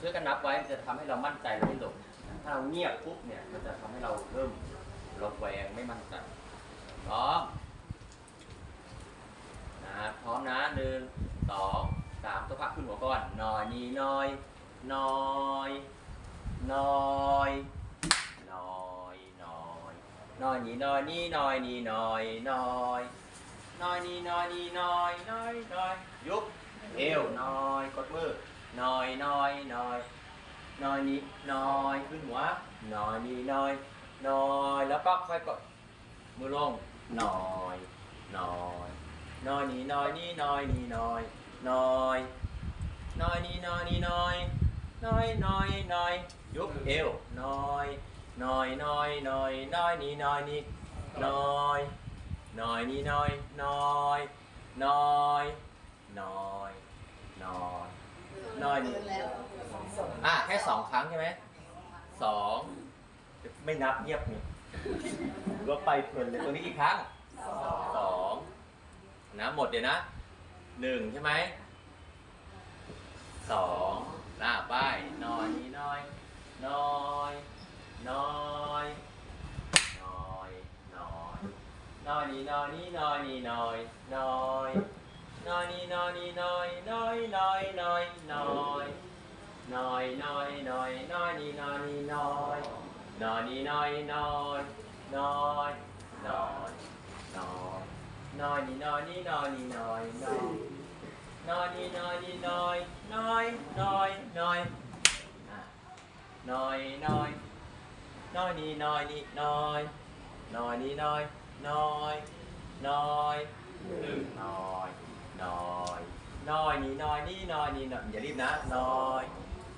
ช่วยกันนับไว้มันจะทำให้เรามั่นใจและไม่หลงถ้าเราเงียบปุ๊บเนี่ยมันจะทำให้เราเริ่มระแวงไม่มั่นใจพร้อมนะพร้อมนะหนึ่งสองสามตัวพักขึ้นหัวก่อนหน่อยนี่น้อยน้อยน้อยน้อยน้อยน้อยนี่น้อยนี่น้อยนี่น้อยน้อยน้อยนี่น้อยนี่น้อยน้อยน้อยยุบเอวน้อยกดมือ น้อยน้อยน้อยน้อยนี่น้อยขึ้นหัวน้อยนี่น้อยน้อยแล้วก็ค่อยกดมือลงน้อยน้อยน้อยนี่น้อยนี่น้อยนี่น้อยน้อยน้อยนี่น้อยนี่น้อยน้อยน้อยน้อยยุบเอวน้อยน้อยน้อยน้อยน้อยนี่น้อยนี่น้อยน้อยนี่น้อยน้อยน้อยน้อยน้อย น้อยนี่อะแค่สองครั้งใช่ไหมสองไม่นับเงียบนี่หรือว่าไปเพลินเลยตรงนี้กี่ครั้งสองนะหมดเดี๋ยวนะหนึ่งใช่ไหมสองลาไปน้อยนี่น้อยน้อยน้อยน้อยน้อยน้อยนี่น้อยนี่น้อยนี่น้อยน้อยน้อยน้อย นี่น้อยน้อยน้อยน้อยน้อยน้อยน้อยน้อยน้อยนี่น้อยนี่น้อยน้อยนี่ อยนี่น้อยนี่น้อยนี่น้อยอย่ารีบนะน้อย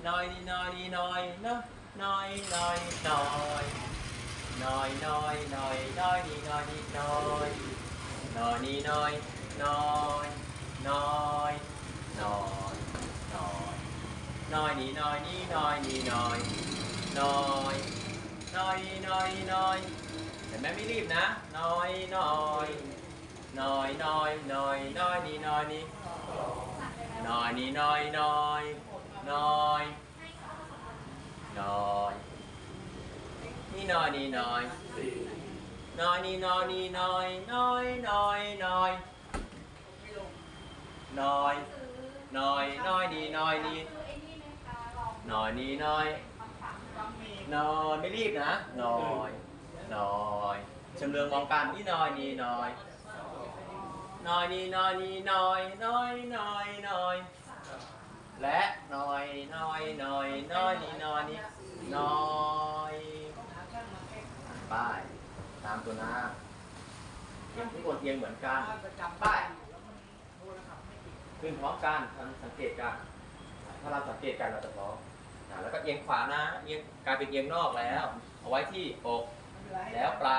น้อยนี่น้อยนี่น้อยนะน้อยน้อยน้อยน้อยน้อยน้อยน้อยนี่น้อยนี่น้อยน้อยนี่น้อยน้อยน้อยน้อยน้อยน้อยนี่น้อยนี่น้อยนี่น้อยน้อยน้อยน้อยนี่น้อยแต่แม่ไม่รีบนะน้อยน้อยน้อยน้อยน้อยน้อยนี่น้อยนี่ น้อยนี่น้อยน้อยน้อยน้อยนี่น้อยนี่น้อยน้อยนี่น้อยนี่น้อยน้อยน้อยน้อยน้อยน้อยน้อยนี่น้อยนี่น้อยนี่น้อยน้อยไม่รีบนะน้อยน้อยชำเลืองมองกันนี่น้อยนี่น้อย น้อยนี่น้อยนี่น้อยน้อยน้อยน้อยและน้อยน้อยน้อยน้อยนี่น้อยนี่น้อยป้ายตามตัวหน้าเอียงที่กดเอียงเหมือนกันป้ายขึ้นพร้อมกันทำสังเกตกันถ้าเราสังเกตกันเราจะพร้อมอ่าแล้วก็เอียงขวานะเอียงกลายเป็นเอียงนอกแล้ว เอาไว้ที่อกแล้วปลา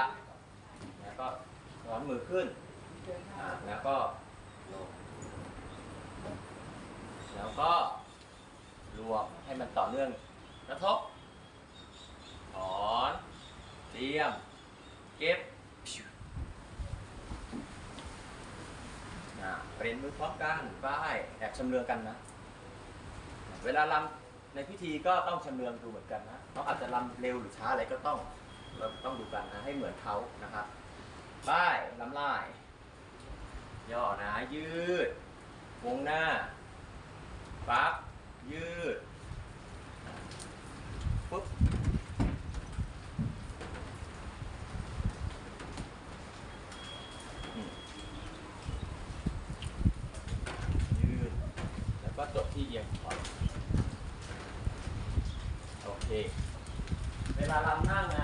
แล้วก็ร้อนมือขึ้น อ่าแล้วก็ลงแล้วก็รวมให้มันต่อเนื่องกระทบถอนเตรียม เก็บนะเปลี่ยนมือพร้อมกันป้ายแอบชำเลืองกันนะ เวลาลำในพิธีก็ต้องชำเลืองดูเหมือนกันนะเขาอาจจะลำเร็วหรือช้าอะไรก็ต้องเราต้องดูกันนะให้เหมือนเขานะครับป้ายลำลาย ย่อนะยืด วงหน้า ปั๊บ ยืด ปุ๊บ ยืด แล้วก็จบที่เอียงขวาโอเค เวลาลำหน้างา